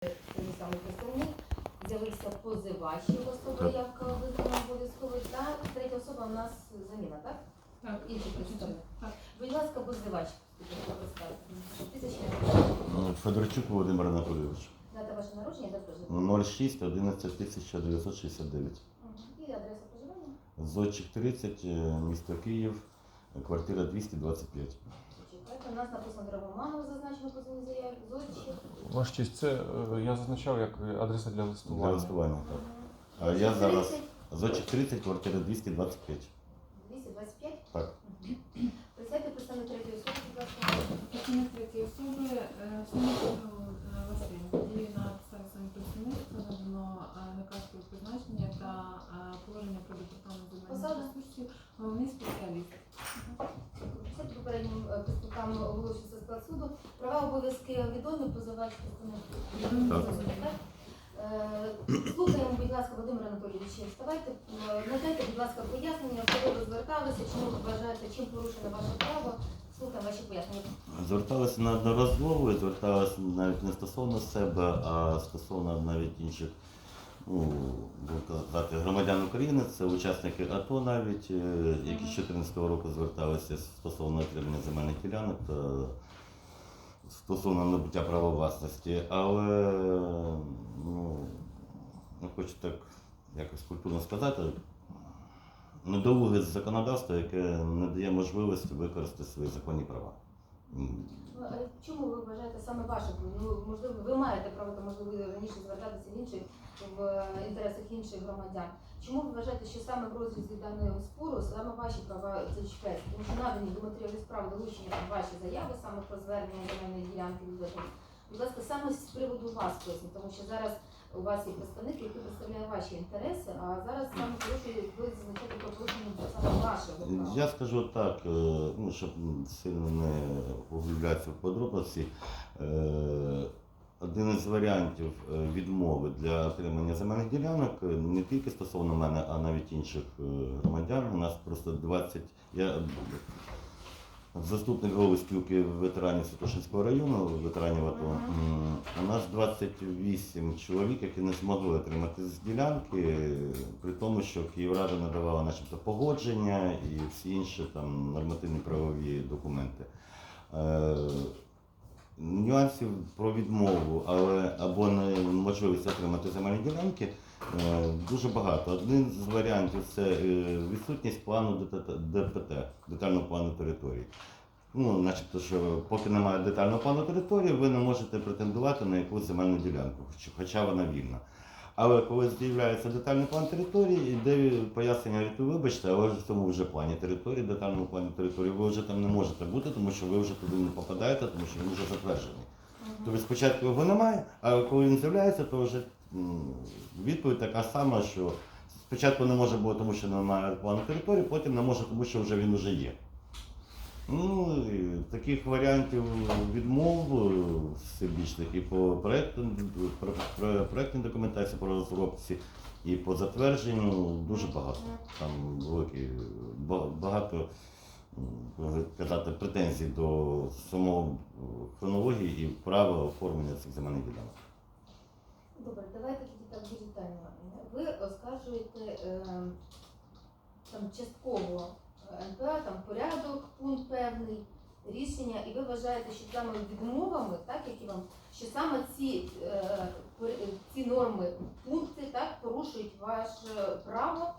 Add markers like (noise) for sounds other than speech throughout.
представник, з'явився позивач, його особа Так. явка визнана та третя особа у нас заміна, так? Так, Інший представник. Будь ласка, позивач. Ну, Федорчук Володимир Анатолійович. дата вашого народження, дата проживання. 06 11 1969. Мгм. І адреса проживання. Зодчик 30, е, місто Київ, квартира 225. У нас написано Драгоманов, зазначено по своїй заяві, Зодчик. Ваш честь, це е, я зазначав як адреса для Для листування. листування, так. А я зараз 30, Зодчик 30, квартира 225. 225. Так. Присядьте представник третьої особи, будь ласка. Працівник третьої особи е, Сумського Василь. Дії на підставі саме надано е, наказ про призначення та е, положення про департамент Посада? земельних ресурсів. Головний спеціаліст. Це попереднім е, представникам оголошується склад суду. Права обов'язки відомі, позивач представник. Е, Слухаємо, будь ласка, Володимир Анатолійович, вставайте, е, надайте, будь ласка, пояснення, коли ви зверталися, чому ви вважаєте, чим порушено ваше право. Слухаємо ваші пояснення. Зверталися неодноразово, і зверталися навіть не стосовно себе, а стосовно навіть інших, казати, громадян України, це учасники АТО навіть, е, які з 2014 року зверталися стосовно отримання земельних ділянок та стосовно набуття права власності. Але ну, хочу так якось культурно сказати. Недолуге законодавство, яке не дає можливості використати свої законні права. М, Ну, чому ви вважаєте саме ваше? Ну, можливо, ви маєте право, там, можливо, раніше звертатися в інших в е, інтересах інших громадян. Чому ви вважаєте, що саме в розрізі даного спору саме ваші права зачіпляються? Тому що надані до матеріалів справи долучені там ваші заяви саме про звернення земельної ділянки відведення. Будь ласка, саме з приводу вас поясніть, тому що зараз у вас є представник, який представляє ваші інтереси, а зараз саме порушує ви зазначаєте про порушення саме вашого. Я скажу так, е, ну, щоб сильно не углублятися в подробиці. е, Один із варіантів е, відмови для отримання земельних ділянок не тільки стосовно мене, а навіть інших громадян. У нас просто 20. Я заступник голови спілки ветеранів Святошинського району, ветеранів АТО. У нас 28 чоловік, які не змогли отримати з ділянки, при тому, що Київрада надавала начебто погодження і всі інші там нормативні правові документи. Нюансів про відмову, але або неможливість отримати земельні ділянки е, дуже багато. Один з варіантів це е, відсутність плану ДПТ, детального плану території. Ну, начебто, що поки немає детального плану території, ви не можете претендувати на якусь земельну ділянку, хоча вона вільна. Але коли з'являється детальний план території, йде пояснення від вибачте, але в цьому вже плані території, детальному плані території, ви вже там не можете бути, тому що ви вже туди не попадаєте, тому що він вже затверджений. Тобто спочатку його немає, а коли він з'являється, то вже відповідь така сама, що спочатку не може бути, тому що немає плану території, потім не може, тому що вже він вже є. Ну, таких варіантів відмов е, всебічних і по проекту, про, про, проектній документації по розробці, і по затвердженню дуже багато. Там великі, багато казати, претензій до самого е, хронології і права оформлення цих земельних ділянок. Добре, давайте тоді так більш детально. Ви оскаржуєте е, там частково НПА, там порядок, пункт певний, рішення, і ви вважаєте, що саме відмовами, так які вам, що саме ці, е, е, ці норми, пункти так порушують ваше право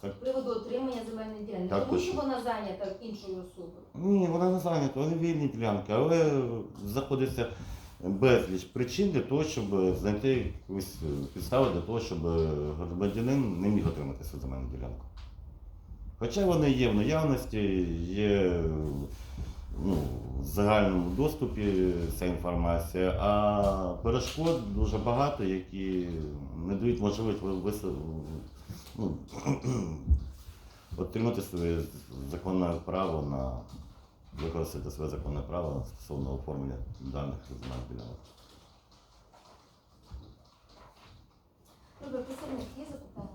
Так. з приводу отримання земельної ділянки. Так, Тому що вона зайнята іншою особою. Ні, вона не зайнята, вони вільні ділянки, але знаходиться безліч причин для того, щоб знайти якусь підставу для того, щоб громадянин не міг отримати свою земельну ділянку. Хоча вони є в наявності, є ну, в загальному доступі ця інформація, а перешкод дуже багато, які не дають можливість ну, (clears throat) отримати своє законне право на використати своє законне право стосовно оформлення даних земельних ділянок. Добре, представник, є запитання?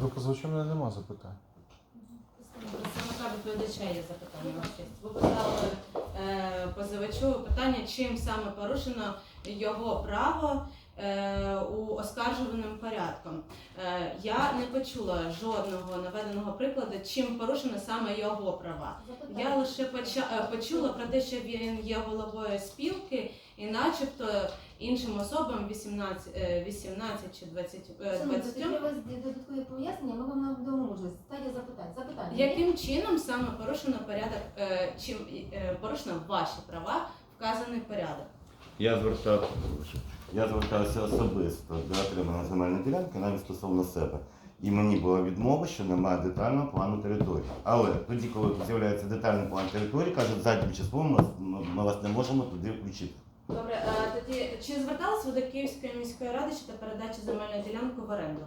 До позивача мене нема запитань. Представник. Представника доповідача є запитання на честь. Ви писали е, позивачу питання, чим саме порушено його право у оскаржуваним порядком. Е, Я не почула жодного наведеного прикладу, чим порушено саме його права. Я лише е, почула про те, що він є головою спілки, і начебто іншим особам 18, е, 18 чи 20, е, 20 Якщо у вас додаткові пояснення, ми вам надамо можливість. Стадія запитань. Запитання. Яким чином саме порушено порядок, е, чим е, порушено ваші права, вказаний порядок? Я звертав, я звертався особисто для отримання земельної ділянки навіть стосовно себе. І мені була відмова, що немає детального плану території. Але тоді, коли з'являється детальний план території, кажуть, заднім числом ми, ми вас не можемо туди включити. Добре, а тоді чи зверталися ви до Київської міської ради щодо передачі земельної ділянки в оренду?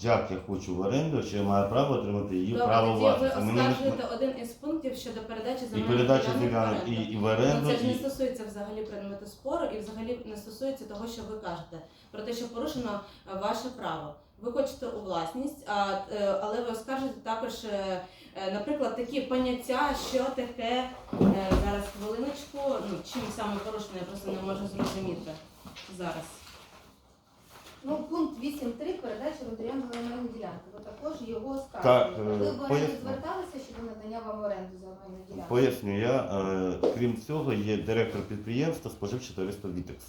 Як я хочу в оренду, що я маю право отримати її Добре, право тоді ви власності. Мені не- оскаржуєте один із пунктів щодо передачі і земельної передача ділянки в ділянок і, оренду. і в оренду. Ну, це ж не і... стосується взагалі предмету спору і взагалі не стосується того, що ви кажете, про те, що порушено е, ваше право. Ви хочете у власність, а, е, але ви оскаржуєте також, е, е, наприклад, такі поняття, що таке е, зараз хвилиночку, ну чим саме порушено, я просто не можу зрозуміти зараз. Ну, пункт 8.3 передача ветеріан земельної ділянки. Ви також його оскаржуєте. е, Ви в оренду поясню. зверталися щодо надання вам в оренду земельної ділянки? Поясню, я, е, крім цього, є директор підприємства споживче товариство Вітекс.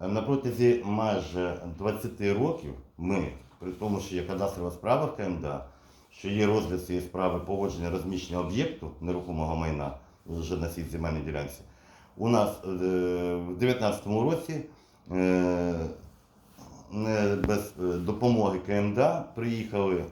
Е, На протязі майже 20 років ми, при тому, що є кадастрова справа в КМДА, що є розгляд цієї справи погодження розміщення об'єкту нерухомого майна вже на цій земельній ділянці, у нас е, в 2019 році е, без е, допомоги КМДА приїхали.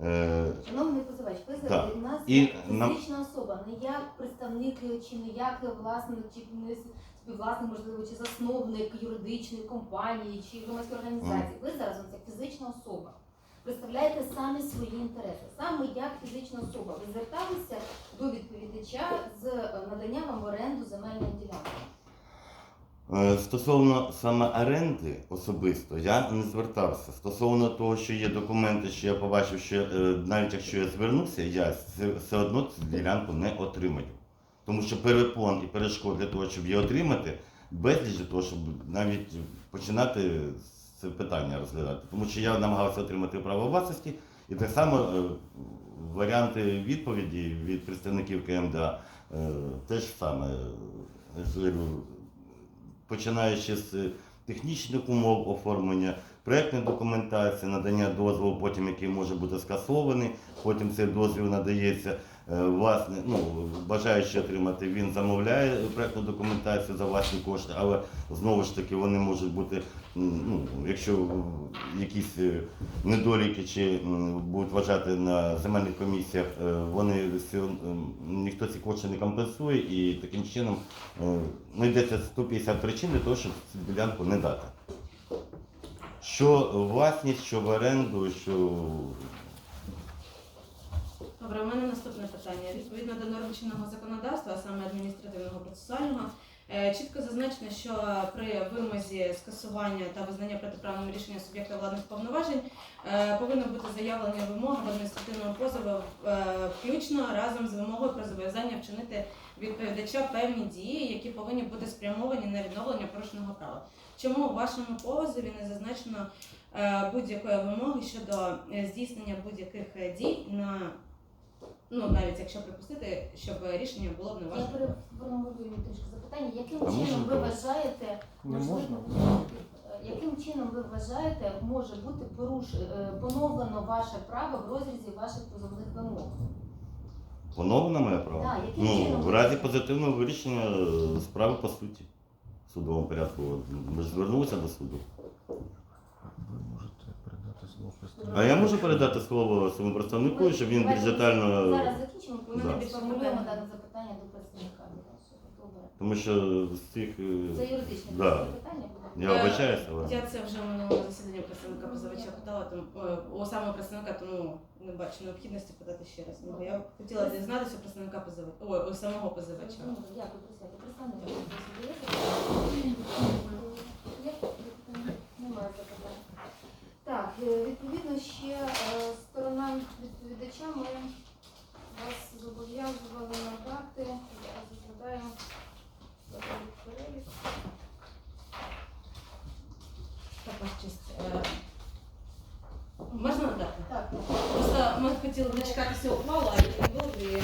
е, Шановний позивач, ви зараз від нас як фізична особа, не як представник чи не як власник, чи не співвласник, можливо, чи засновник юридичної компанії чи громадської організації. Ви зараз як фізична особа. Представляєте самі свої інтереси. Саме як фізична особа. Ви зверталися до відповідача з е, наданням вам в оренду земельної ділянки. Е, Стосовно саме оренди особисто я не звертався. Стосовно того, що є документи, що я побачив, що е, навіть якщо я звернувся, я все- одно цю ділянку не отримаю. Тому що перепон і перешкод для того, щоб її отримати, безліч для того, щоб навіть починати це питання розглядати. Тому що я намагався отримати право власності, і так само е, варіанти відповіді від представників КМДА теж саме. Починаючи з технічних умов оформлення, проєктної документації, надання дозволу, потім який може бути скасований, потім цей дозвіл надається. Е, Власне, ну, бажаючи отримати, він замовляє проєктну документацію за власні кошти, але знову ж таки вони можуть бути, ну, якщо якісь е, недоліки чи будуть вважати на земельних комісіях, е, вони ніхто ці кошти не компенсує і таким чином ну, йдеться 150 причин для того, щоб цю ділянку не дати. Що власність, що в оренду, що Добре, у мене наступне питання. Відповідно до норм чинного законодавства, а саме адміністративного процесуального, е, чітко зазначено, що при вимозі скасування та визнання протиправним рішення суб'єкта владних повноважень е, повинно бути заявлення вимоги в адміністративному позову е, включно разом з вимогою про зобов'язання вчинити відповідача певні дії, які повинні бути спрямовані на відновлення порушеного права. Чому у вашому позові не зазначено будь-якої вимоги щодо здійснення будь-яких дій на ну навіть якщо припустити, щоб рішення було б не Я ваше. переформулюю трішки запитання. Яким А чином можна ви вважаєте, Не можливо, можна. е, яким чином ви вважаєте, може бути поруш... е, поновлено ваше право в розрізі ваших позовних вимог? поновлено моє право? Так, яким ну, чином? в разі позитивного вирішення е, справи по суті в судовому порядку. Ми ж звернулися до суду. Ви можете передати слово А я можу передати слово своєму представнику, щоб він більш детально. Зараз закінчимо, Да. ми відформулюємо дане запитання до представника. Добре. Тому що з цих. е, Це юридичне Да. питання буде. Я вибачаюся, але. Я це вже в минулому засіданні представника позивача питала, тому е, у самого представника, тому не бачу необхідності питати ще раз. Ну, я хотіла дізнатися у представника позивача, ой, у самого позивача. Дякую, присядьте. Представник? Є запитання? Так, е, відповідно, ще е, сторона відповідача ми вас зобов'язували надати. Я згадаю перелік. Так, честь. Е, можна надати? Так. Просто ми хотіли дочекатися ухвалу, а я не добре.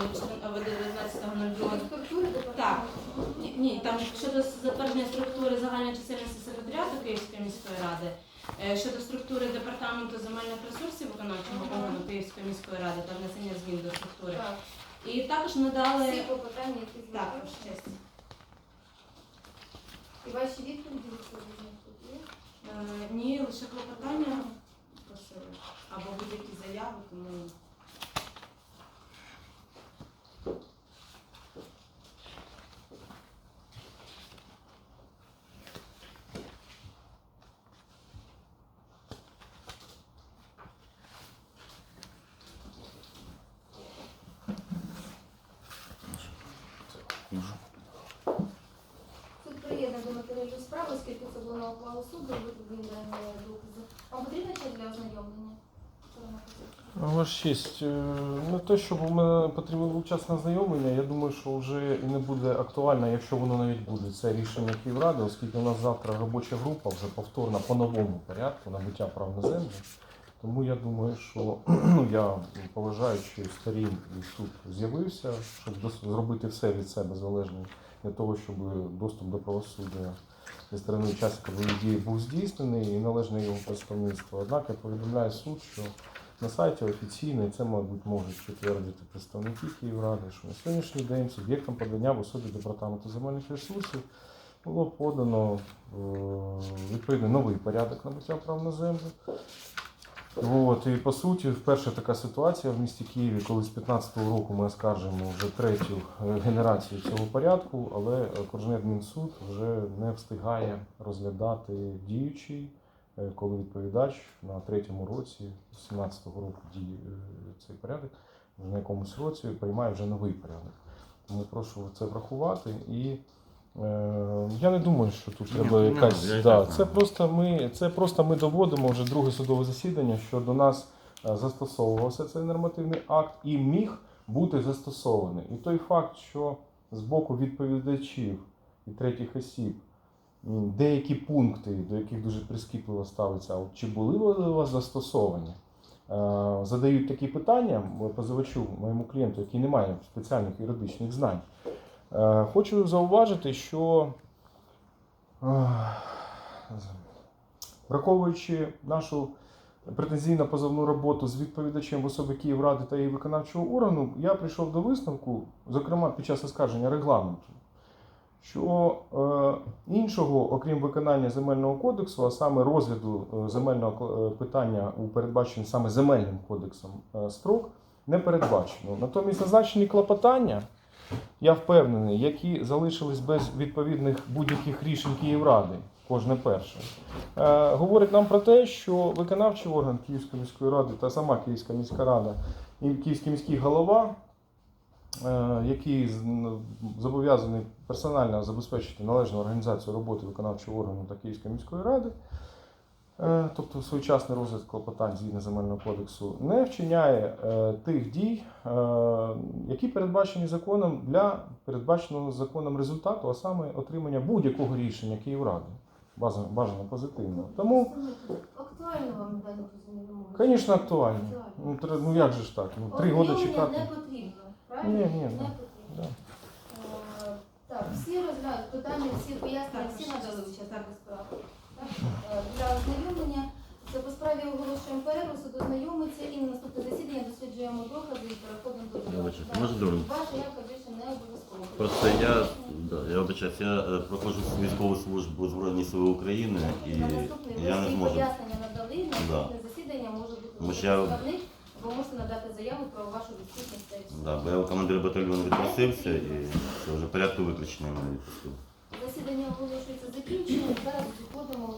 19.02. Так. Ні, Ні, там щодо затвердження структури загальної чисельності секретаріату Київської міської ради, е, щодо структури департаменту земельних ресурсів виконавчого Ага. органу Київської міської ради та внесення змін до структури. Так. І також надали Всі клопотання, які так, звучать. честь. І ваші відповіді відповідні тут є? Е, Ні, лише клопотання просили. Або будь-які заяви, тому Суд приєднаний до матеріалів справи, на ухвалу суду, ви повинні докази. Вам потрібно час для ознайомлення? Честь, е, не те, щоб у мене потрібно був час на знайомлення, я думаю, що вже і не буде актуально, якщо воно навіть буде. Це рішення Київради, оскільки у нас завтра робоча група вже повторна по новому порядку набуття прав на землю. Тому я думаю, що ну, (clears throat) я поважаючи сторін і суд з'явився, щоб зробити все від себе залежне для того, щоб доступ до правосуддя зі сторони учасника бойових дій був здійснений і належне його представництво. Однак я повідомляю суд, що на сайті офіційно, це, мабуть, можуть підтвердити представники Київради, що на сьогоднішній день суб'єктом подання в особі департаменту земельних ресурсів було подано е, відповідний новий порядок набуття прав на землю. От, і по суті, вперше така ситуація в місті Києві, коли з 15-го року ми оскаржуємо вже третю е, генерацію цього порядку, але окружний адмінсуд вже не встигає розглядати діючий, е, коли відповідач на третьому році, з 17-го року діє е, цей порядок, вже на якомусь році приймає вже новий порядок. Тому прошу це врахувати і. Е, я не думаю, що тут треба якась. да, це просто ми це просто ми доводимо вже друге судове засідання, що до нас е, застосовувався цей нормативний акт і міг бути застосований. І той факт, що з боку відповідачів і третіх осіб деякі пункти, до яких дуже прискіпливо ставиться, от чи були вони вас застосовані, е, задають такі питання позивачу, моєму клієнту, який не має спеціальних юридичних знань. Е, Хочу зауважити, що е, враховуючи нашу претензійно позовну роботу з відповідачем в особі Київради та її виконавчого органу, я прийшов до висновку, зокрема під час оскарження регламенту, що е, іншого, окрім виконання земельного кодексу, а саме розгляду земельного питання у передбачений саме земельним кодексом строк, не передбачено. Натомість назначені клопотання я впевнений, які залишились без відповідних будь-яких рішень Київради, кожне перше, е, говорить нам про те, що виконавчий орган Київської міської ради та сама Київська міська рада і Київський міський голова, е, який зобов'язаний персонально забезпечити належну організацію роботи виконавчого органу та Київської міської ради, тобто своєчасний розгляд клопотань згідно земельного кодексу, не вчиняє е, тих дій, е, які передбачені законом для передбаченого законом результату, а саме отримання будь-якого рішення Київради. База- Бажано позитивно. Тому, Актуально вам дане позовні звісно, актуально. Ну, тре- ну як же ж так? Ну, три роки чекати. не потрібно, правильно? Ні, ні, не да. потрібно. Да. Е, Так, всі розгляд, питання, всі пояснення, всі надали раз. учаснику справи. Для ознайомлення це по справі оголошуємо перерву, суд ознайомиться і на наступне засідання досліджуємо докази і переходимо до Так. може? Ваша явка більше не обов'язково. Просто я, да, я вибачаюсь, я е, проходжу військову службу Збройні Сили України і на наступний ви я не всі зможу. пояснення надали, наступне засідання може бути Тому що я- представник, ви можете надати заяву про вашу відсутність та все. Да, бо я у командира батальйону відпросився і це вже порядку виключення мене відпустив. Засідання оголошується закінченим. Зараз відходимо